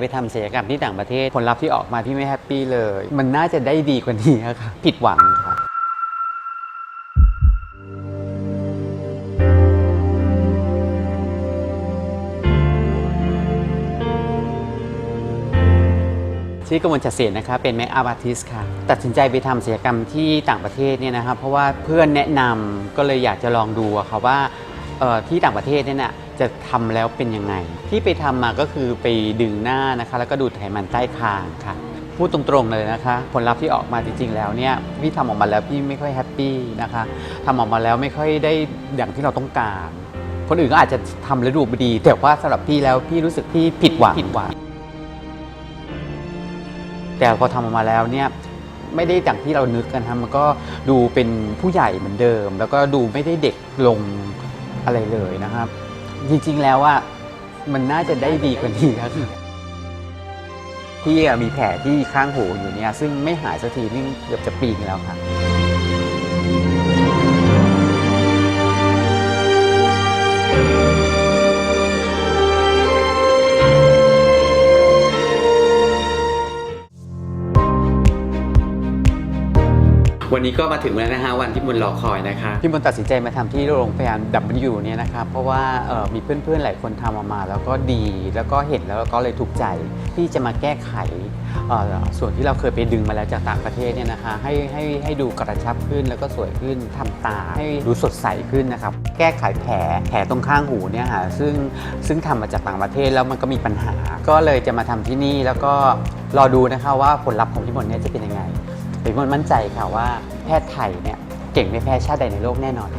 ไปทำศัลยกรรมที่ต่างประเทศ ผลลัพธ์ที่ออกมาพี่ไม่แฮปปี้เลย มันน่าจะได้ดีกว่านี้ค่ะผิดหวังค่ะชื่อกมลจัดเสียนะครับเป็นแมคอัพอาร์ติสค่ะ ตัดสินใจไปทำศัลยกรรมที่ต่างประเทศเนี่ยนะครับเพราะว่าเพื่อนแนะนำก็เลยอยากจะลองดูอะค่ะว่าเออที่ต่างประเทศเนี่ยนะ จะทำแล้วเป็นยังไง ที่ไปทำมาก็คือไปดึงหน้านะคะ แล้วก็ดูดไขมันใต้คางค่ะ พูดตรงๆเลยนะคะ ผลลัพธ์ที่ออกมาจริงๆแล้วเนี่ยพี่ทำออกมาแล้วพี่ไม่ค่อยแฮปปี้นะคะทำออกมาแล้วไม่ค่อยได้อย่างที่เราต้องการ คนอื่นก็อาจจะทำแล้วดูดี แต่ว่าสำหรับพี่แล้วพี่รู้สึกพี่ผิดหวังผิดหวังแต่พอทำออกมาแล้วเนี่ยไม่ได้อย่างที่เรานึกกันทำมันก็ดูเป็นผู้ใหญ่เหมือนเดิม แล้วก็ดูไม่ได้เด็กลงอะไรเลยนะครับ จริงๆแล้วว่ามันน่าจะได้ดีกว่านี้ครับพี่อะมีแผลที่ข้างหูอยู่เนี่ยซึ่งไม่หายสักทีนี่เกือบจะปีนึงแล้วครับ วันนี้ก็มาถึงแล้วนะฮะวันที่มนรอคอยนะคะพี่มนตัดสินใจมาทำที่โรงพยาบาล W เนี่ยนะครับเพราะว่าเอ่อมีเพื่อนๆหลายคนทำออกมาแล้วก็ดีแล้วก็เห็นแล้วก็เลยถูกใจที่จะมาแก้ไขเอ่อส่วนที่เราเคยไปดึงมาแล้วจากต่างประเทศเนี่ยนะคะให้ให้ให้ดูกระชับขึ้นแล้วก็สวยขึ้นทำตาให้ดูสดใสขึ้นนะครับแก้ไขแผลแผลตรงข้างหูเนี่ยค่ะซึ่งซึ่งทำมาจากต่างประเทศแล้วมันก็มีปัญหา ก็เลยจะมาทำที่นี่แล้วก็รอดูนะคะว่าผลลัพธ์ของพี่มนเนี่ยจะเป็นยังไง ผมมั่นใจค่ะว่าแพทย์ไทยเนี่ยเก่งไม่แพ้ชาติใดในโลกแน่นอน